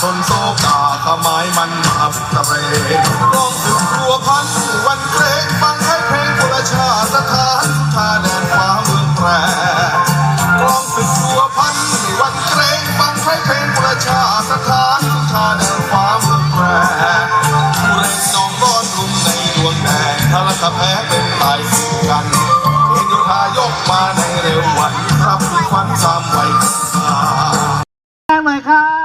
ชนโซกาขมายมันมาบุตะเรร้องถึงครัวพันวันเกรงฟังให้เพลงบุรชาสถานสุธาแดนฟ้าเมืองแปรร้องถึงครัวพันวันเกรงฟังให้เพลงบุรชาสถานสุธาแดนฟ้าเมืองแปรผู้เร่งน้องร้อนรุ่มในดวงแดงถ้าละกแพ้เป็นตายสู้กันเห็นโยธายกมาในเร็ววันรับควันสามไว้ข้าแรงหน่อยครับ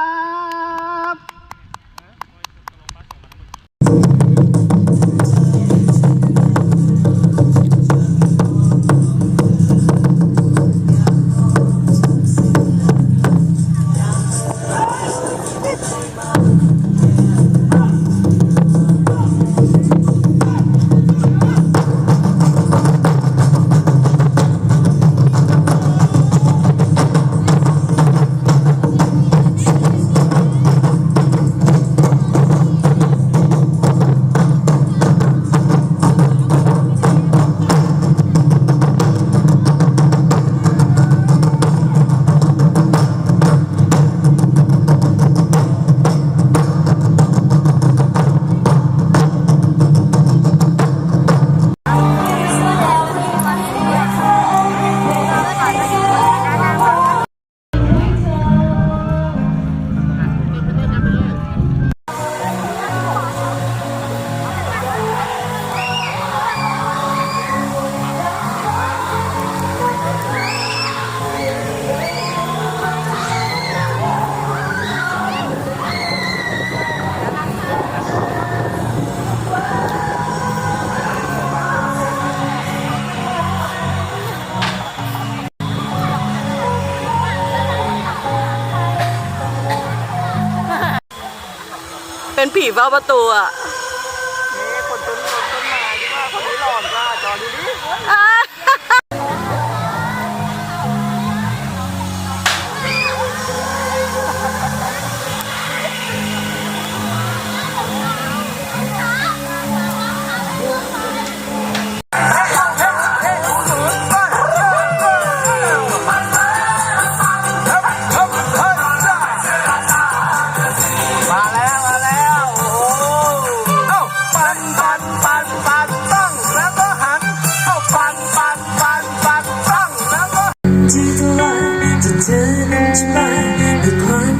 เป็นผีเฝ้าประตูอะ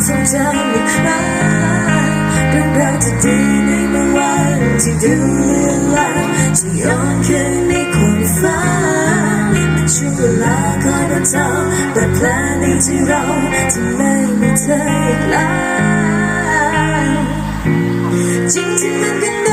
ความทรงจำอีกครั้งเรื่องราวที่ดีในเมื่อวานที่ดูเลือนลางจะย้อนคืนในความฝันเป็นช่วงเวลาคอยเราเจ้าแต่แผลในที่เราจะไม่มีเธออีกแล้วจริงๆมันก็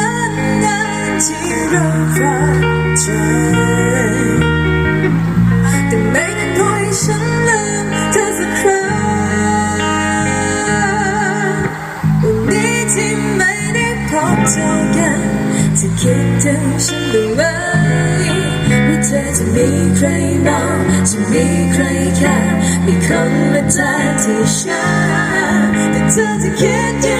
คิดถึงฉันบ้างไหมว่าเธอจะมีใครมองจะมีใครแค่มีคนมาแทนที่ฉันแต่เธอจะคิด